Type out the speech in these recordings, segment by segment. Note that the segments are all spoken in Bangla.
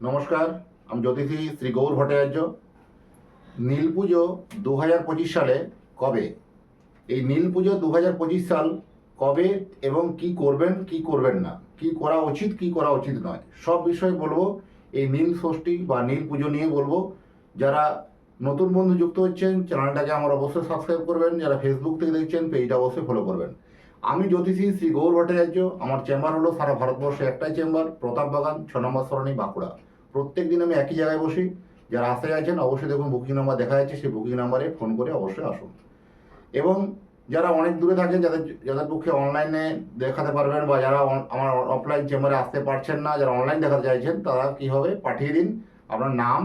নমস্কার, আমি জ্যোতিষী শ্রী গৌর ভট্টাচার্য। নীল পুজো দু হাজার পঁচিশ সালে কবে? এই নীল পুজো দু হাজার পঁচিশ সাল কবে এবং কি করবেন কি করবেন না? কি করা উচিত, কি করা উচিত নয়? সব বিষয়ে বলব, এই নীল ষষ্ঠী বা নীল পুজো নিয়ে বলব। যারা নতুন বন্ধু যুক্ত হচ্ছেন, চ্যানেলটাকে আমার অবশ্যই সাবস্ক্রাইব করবেন। যারা ফেসবুক থেকে দেখছেন পেজটা অবশ্যই ফলো করবেন। আমি জ্যোতিষী শ্রী গৌর ভট্টাচার্য, আমার চেম্বার হলো সারা ভারতবর্ষে একটাই চেম্বার, প্রতাপ বাগান, ছ নম্বর সরণি বাঁকুড়া। প্রত্যেক দিন আমি একই জায়গায় বসি। যারা আসতে চাইছেন অবশ্যই দেখুন বুকিং নাম্বার দেখা যাচ্ছে, সেই বুকিং নাম্বারে ফোন করে অবশ্যই আসুন। এবং যারা অনেক দূরে থাকেন, যাদের যাদের পক্ষে অনলাইনে দেখাতে পারবেন বা যারা আমার অফলাইন চেম্বারে আসতে পারছেন না, যারা অনলাইন দেখাতে চাইছেন, তারা কী হবে? পাঠিয়ে দিন আপনার নাম,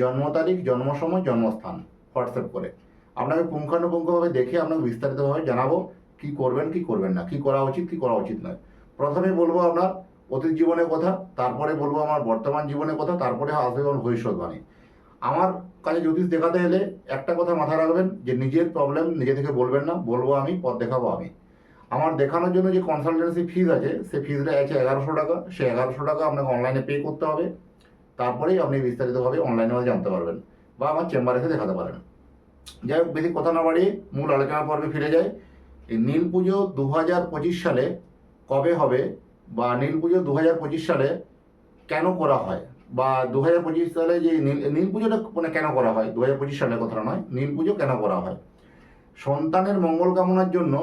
জন্ম তারিখ, জন্ম সময়, জন্মস্থান হোয়াটসঅ্যাপ করে। আপনাকে পুঙ্খানুপুঙ্খভাবে দেখে আপনাকে বিস্তারিতভাবে জানাব। কি করবেন কি করবেন না, কি করা উচিত, কি করা উচিত নয়। প্রথমে বলব আপনার অতীত জীবনের কথা, তারপরে বলব আমার বর্তমান জীবনের কথা, তারপরে আসবে আমার ভবিষ্যৎবাণী আমার কাছে জ্যোতিষ দেখাতে এলে একটা কথা মাথায় রাখবেন, যে নিজের প্রবলেম নিজে থেকে বলবেন না, বলব আমি, পথ দেখাবো আমি। আমার দেখানোর জন্য যে কনসালটেন্সি ফিজ আছে সে ফিজটা আছে এগারোশো টাকা। সে এগারোশো টাকা আপনাকে অনলাইনে পে করতে হবে। তারপরেই আপনি বিস্তারিতভাবে অনলাইনে জানতে পারবেন বা আমার চেম্বারে এসে দেখাতে পারেন। যাই হোক, বেশি কথা না বাড়িয়ে মূল আলোচনা পর্বে ফিরে যায় এই নীল পুজো দু হাজার পঁচিশ সালে কবে হবে বা নীল পুজো দু হাজার পঁচিশ সালে কেন করা হয়? বা দু হাজার পঁচিশ সালে যে নীল নীল পুজোটা মানে কেন করা হয়? দু হাজার পঁচিশ সালের কথা নয়, নীল পুজো কেন করা হয়? সন্তানের মঙ্গল কামনার জন্য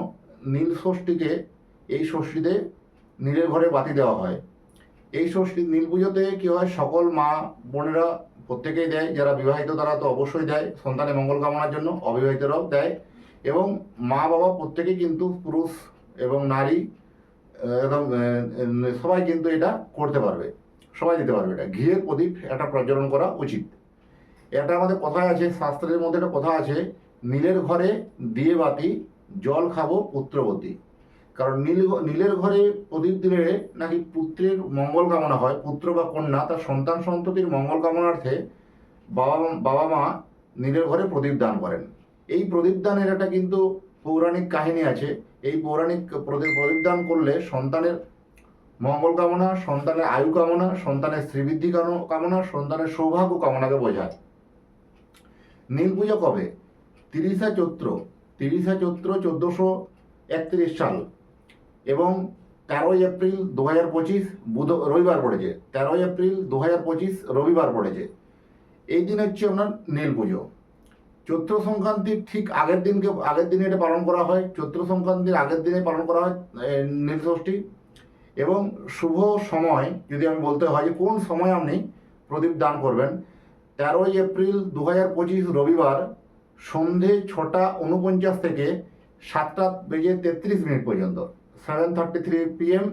নীল ষষ্ঠীকে এই ষষ্ঠীতে নীলের ঘরে বাতি দেওয়া হয়। এই ষষ্ঠী, নীল পুজোতে কী হয়? সকল মা বোনেরা প্রত্যেকেই দেয়, যারা বিবাহিত তারা তো অবশ্যই দেয় সন্তানের মঙ্গল কামনার জন্য, অবিবাহিতরাও দেয়। এবং মা বাবা প্রত্যেকেই কিন্তু পুরুষ এবং নারী একদম সবাই কিন্তু এটা করতে পারবে, সবাই দিতে পারবে এটা। ঘিয়ের প্রদীপ এটা প্রজ্বলন করা উচিত। এটা আমাদের কথায় আছে, শাস্ত্রের মধ্যে একটা কথা আছে, নীলের ঘরে দিয়ে বাতি, জল খাব পুত্রবতী। কারণ নীল নীলের ঘরে প্রদীপ দিলে নাকি পুত্রের মঙ্গল কামনা হয়, পুত্র বা কন্যা, তার সন্তান সন্ততির মঙ্গল কামনার্থে বাবা বাবা মা নীলের ঘরে প্রদীপ দান করেন। এই প্রদীপ দানের একটা কিন্তু পৌরাণিক কাহিনী আছে। এই পৌরাণিক প্রদীপ প্রদীপ দান করলে সন্তানের মঙ্গল কামনা, সন্তানের আয়ু কামনা, সন্তানের শ্রীবৃদ্ধি কাম- কামনা, সন্তানের সৌভাগ্য কামনাকে বোঝায়। নীল পুজো কবে? তিরিশা চৈত্র তিরিশা চৈত্র চোদ্দোশো একত্রিশ সাল এবং তেরোই এপ্রিল দু হাজার পঁচিশ বুধ, রবিবার পড়েছে। তেরোই এপ্রিল দু হাজার পঁচিশ রবিবার পড়েছে। এই দিন হচ্ছে আপনার নীল পুজো। চৈত্র সংক্রান্তির ঠিক আগের দিনকে আগের দিনে এটা পালন করা হয়। চৈত্র সংক্রান্তির আগের দিনে পালন করা হয় এ, নীল ষষ্ঠী। এবং শুভ সময় যদি আমি বলতে হয় যে কোন সময় আপনি প্রদীপ দান করবেন তেরোই এপ্রিল দু হাজার পঁচিশ রবিবার সন্ধে ছটা উনপঞ্চাশ থেকে সাতটা বেজে তেত্রিশ মিনিট পর্যন্ত সেভেন থার্টি থ্রি পিএম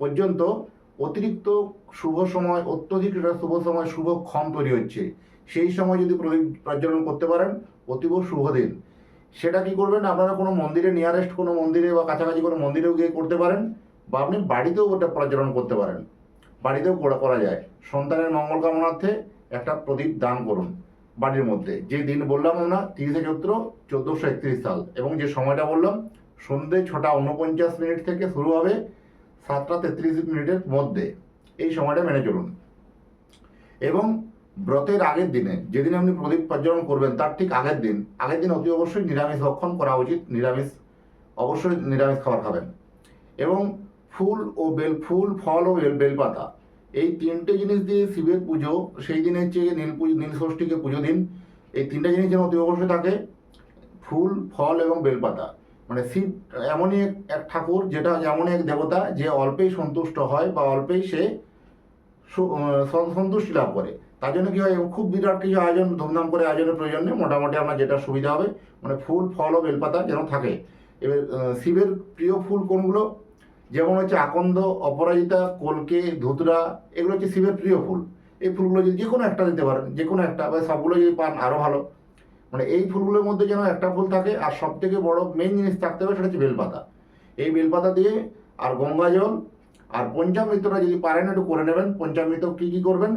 পর্যন্ত অতিরিক্ত শুভ সময় অত্যধিক শুভ সময় শুভ ক্ষম তৈরি হচ্ছে। সেই সময় যদি প্রদীপ প্রজ্বলন করতে পারেন অতীব শুভ দিন। সেটা কি করবেন? আপনারা কোনো মন্দিরে নিয়ারেস্ট কোনো মন্দিরে বা কাছাকাছি কোনো মন্দিরেও গিয়ে করতে পারেন বা আপনি বাড়িতেও ওটা প্রজ্বলন করতে পারেন। বাড়িতেও করা করা যায়। সন্তানের মঙ্গল কামনার্থে একটা প্রদীপ দান করুন বাড়ির মধ্যে। যে দিন বললাম আমরা, তিরিশে চৈত্র, চোদ্দোশো একত্রিশ সাল। এবং যে সময়টা বললাম, সন্ধ্যে ছটা উনপঞ্চাশ মিনিট থেকে শুরু হবে সাতটা তেত্রিশ মিনিটের মধ্যে। এই সময়টা মেনে চলুন। এবং ব্রতের আগের দিনে, যেদিন আপনি প্রদীপ প্রজ্বলন করবেন, তার ঠিক আগের দিন আগের দিন অতি অবশ্যই নিরামিষ ভক্ষণ করা উচিত, নিরামিষ, অবশ্যই নিরামিষ খাবার খাবেন। এবং ফুল ও বেল, ফুল, ফল ও বেল, বেলপাতা, এই তিনটে জিনিস দিয়ে শিবের পুজো, সেই দিনের চেয়ে নীল পুজো, নীল ষষ্ঠীকে পুজো দিন, এই তিনটে জিনিস যেন অতি অবশ্যই থাকে, ফুল, ফল এবং বেলপাতা। মানে শিব এমনই এক- ঠাকুর, যেটা এমনই এক দেবতা, যে অল্পেই সন্তুষ্ট হয় বা অল্পেই সে সন্তুষ্টি লাভ করে। তার জন্য কি হয়, খুব বিরাট কিছু আয়োজন, ধুমধাম করে আয়োজনের প্রয়োজন নেই। মোটামুটি আপনার যেটা সুবিধা হবে মানে ফুল, ফল ও বেলপাতা যেন থাকে। এবার শিবের প্রিয় ফুল কোনগুলো? যেমন হচ্ছে আকন্দ, অপরাজিতা, কলকে, ধুতরা, এগুলো হচ্ছে শিবের প্রিয় ফুল। এই ফুলগুলো যদি যে কোনো একটা দিতে পারেন যে কোনো একটা, বা সবগুলো যদি পান আরও ভালো। মানে এই ফুলগুলোর মধ্যে যেন একটা ফুল থাকে, আর সব থেকে বড় মেন জিনিস থাকতে হবে, সেটা হচ্ছে বেলপাতা। এই বেলপাতা দিয়ে আর গঙ্গা জল, আর পঞ্চামৃতটা যদি পারেন, একটু করে নেবেন। পঞ্চামৃত কী কী করবেন?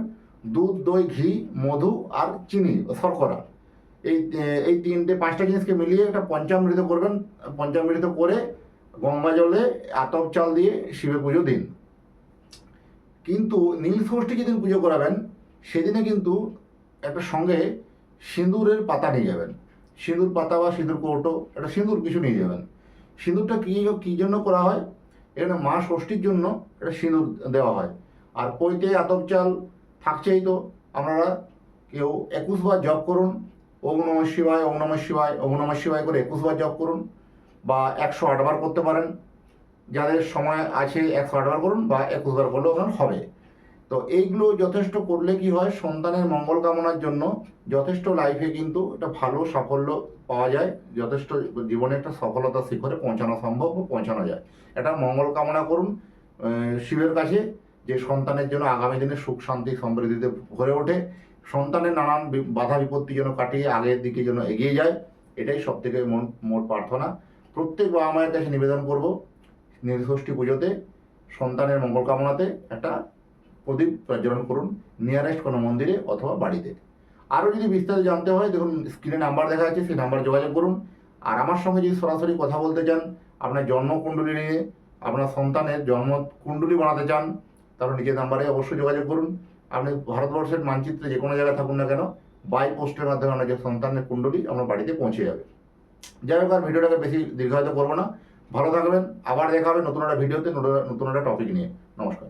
দুধ, দই, ঘি, মধু আর চিনি, শর্করা। এই এই তিনটে, পাঁচটা জিনিসকে মিলিয়ে একটা পঞ্চামৃত করবেন। পঞ্চামৃত করে গঙ্গা জলে আতপ চাল দিয়ে শিবের পুজো দিন। কিন্তু নীল ষষ্ঠী যেদিন পুজো করাবেন, সেদিনে কিন্তু একটা সঙ্গে সিঁদুরের পাতা নিয়ে যাবেন। সিঁদুর পাতা বা সিঁদুর কৌটো, একটা সিঁদুর কিছু নিয়ে যাবেন। সিঁদুরটা কী কী জন্য করা হয়? এখানে মা ষষ্ঠীর জন্য একটা সিঁদুর দেওয়া হয়। আর পৈতে আতপ চাল থাকছেই তো। আপনারা কেউ একুশবার জপ করুন, ওম শিবায় ওম শিবায় ওম শিবায় করে একুশবার জপ করুন বা একশো আটবার করতে পারেন। যাদের সময় আছে একশো আটবার করুন বা একুশবার করলেও ওখানে হবে। তো এইগুলো যথেষ্ট করলে কি হয়, সন্তানের মঙ্গল কামনার জন্য যথেষ্ট লাইফে কিন্তু একটা ভালো সাফল্য পাওয়া যায়, যথেষ্ট জীবনে একটা সফলতা শিখরে পৌঁছানো সম্ভব পৌঁছানো যায়। এটা মঙ্গল কামনা করুন শিবের কাছে। যে সন্তানের জন্য আগামী দিনে সুখ, শান্তি, সমৃদ্ধিতে ভরে ওঠে, সন্তানের নানান বাধা বিপত্তি যেন কাটিয়ে আগের দিকে যেন এগিয়ে যায়, এটাই সব থেকে মন, মোট প্রার্থনা। প্রত্যেক বাবা মায়ের কাছে নিবেদন করব নীলষষ্ঠী পুজোতে, সন্তানের মঙ্গল কামনাতে একটা প্রদীপ প্রজ্বলন করুন নিয়ারেস্ট কোনো মন্দিরে অথবা বাড়িতে। আরও যদি বিস্তারিত জানতে হয়, দেখুন স্ক্রিনে নাম্বার দেখা যাচ্ছে, সেই নাম্বার যোগাযোগ করুন। আর আমার সঙ্গে যদি সরাসরি কথা বলতে চান, আপনার জন্মকুণ্ডলী নিয়ে, আপনার সন্তানের জন্ম কুণ্ডলী বানাতে চান তাহলে নিজের নাম্বারে অবশ্যই যোগাযোগ করুন। আপনি ভারতবর্ষের মানচিত্রে যে কোনো জায়গায় থাকুন না কেন বাই পোস্টের মাধ্যমে আপনার যে সন্তানের কুণ্ডলী আপনার বাড়িতে পৌঁছে যাবে। যাই হোক আর ভিডিওটাকে বেশি দীর্ঘায়িত করব না। ভালো থাকবেন, আবার দেখা হবে নতুন একটা ভিডিওতে, নতুন নতুন একটা টপিক নিয়ে। নমস্কার।